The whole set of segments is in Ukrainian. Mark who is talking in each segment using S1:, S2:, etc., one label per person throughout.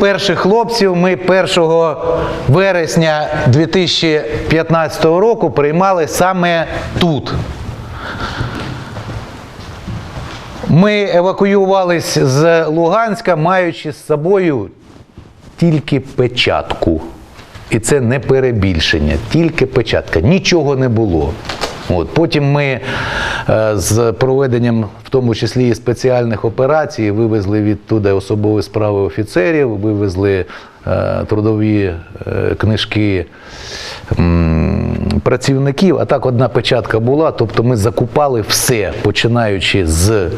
S1: перших хлопців ми 1 вересня 2015 року приймали саме тут. Ми евакуювались з Луганська, маючи з собою тільки печатку. І це не перебільшення, тільки печатка. Нічого не було. От. Потім ми е, з проведенням, в тому числі і спеціальних операцій, вивезли відтуди особові справи офіцерів, вивезли е, трудові е, книжки працівників. А так одна печатка була. Тобто ми закупали все, починаючи з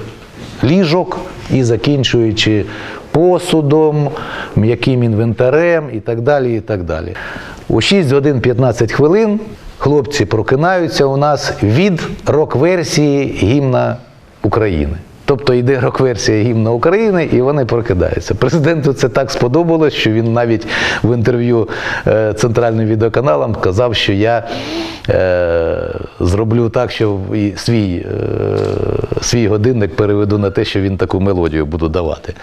S1: ліжок і закінчуючи посудом, м'яким інвентарем і так далі. і так далі. У 6 годин 15 хвилин хлопці прокинаються у нас від рок-версії гімна України. Тобто йде рок-версія гімна України, і вони прокидаються. Президенту це так сподобалось, що він навіть в інтерв'ю е, центральним відеоканалам казав, що я е, зроблю так, що свій, е, свій годинник переведу на те, що він таку мелодію буду давати.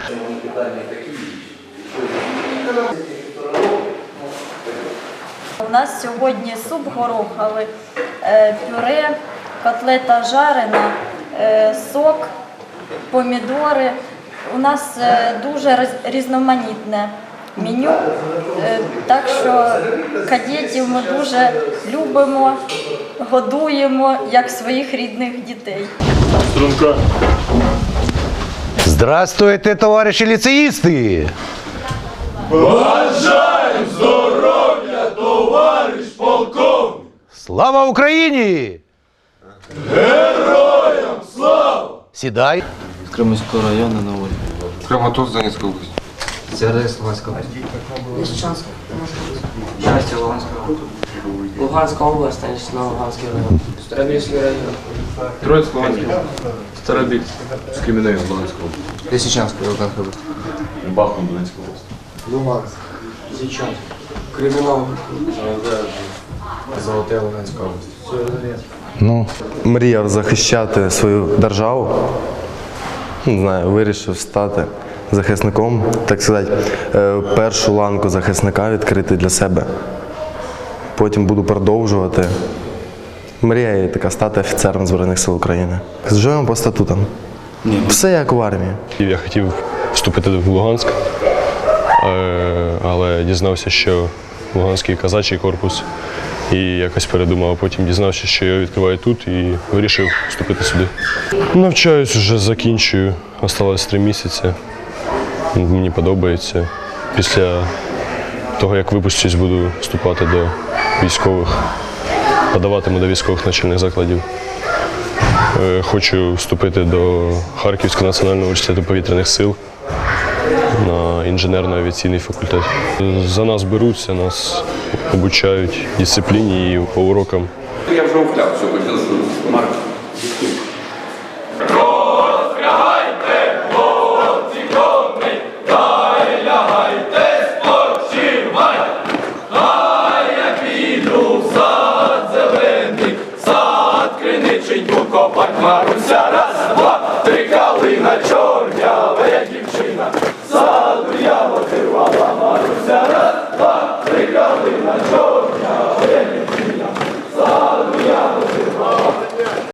S2: У нас сьогодні суп гороховий, е, пюре, котлета жарена, е, сок, помідори. У нас е, дуже різноманітне меню, так що кадетів ми дуже любимо, годуємо як своїх рідних дітей.
S3: Струнка.
S1: Здравствуйте, товариші ліцеїсти!
S3: Товариш полковник!
S1: Слава Україні!
S3: Героям слава!
S1: Сідай.
S4: З Кременського району на волі.
S5: Краматорськ Донецької області.
S4: Сєвєродонецьк, Луганська область.
S6: Лисичанськ. Щастя, Луганська область. Луганська область, Станична Луганський район. Старобільський район.
S5: Троїцьк Луганський. Старобіль. З Кремінної Луганської області.
S4: Лисичанська, Луганська область.
S3: Бахмут Донецька область.
S6: Лисичанськ. Кримінал.
S4: Золоте, Луганська область.
S1: Ну,
S7: мріяв захищати свою державу. Не знаю, вирішив стати захисником, так сказати, е, першу ланку захисника відкрити для себе. Потім буду продовжувати. Мрія є така стати офіцером Збройних сил України. Живемо по статутам. Все як в армії.
S8: Я хотів вступити в Луганськ, е, але дізнався, що Луганський казачий корпус. І якось передумав, а потім дізнався, що я відкриваю тут і вирішив вступити сюди. Навчаюсь вже закінчую. Осталось три місяці. Мені подобається. Після того, як випустюсь, буду вступати до військових, подаватиму до військових навчальних закладів. Е, Хочу вступити до Харківського національного університету повітряних сил на інженерно-авіаційний факультет. За нас беруться, нас обучають дисципліні і по урокам.
S5: Я вже ухляв, хотів. Марк.
S3: Сад зелений, сад криниченьку копать Маруся.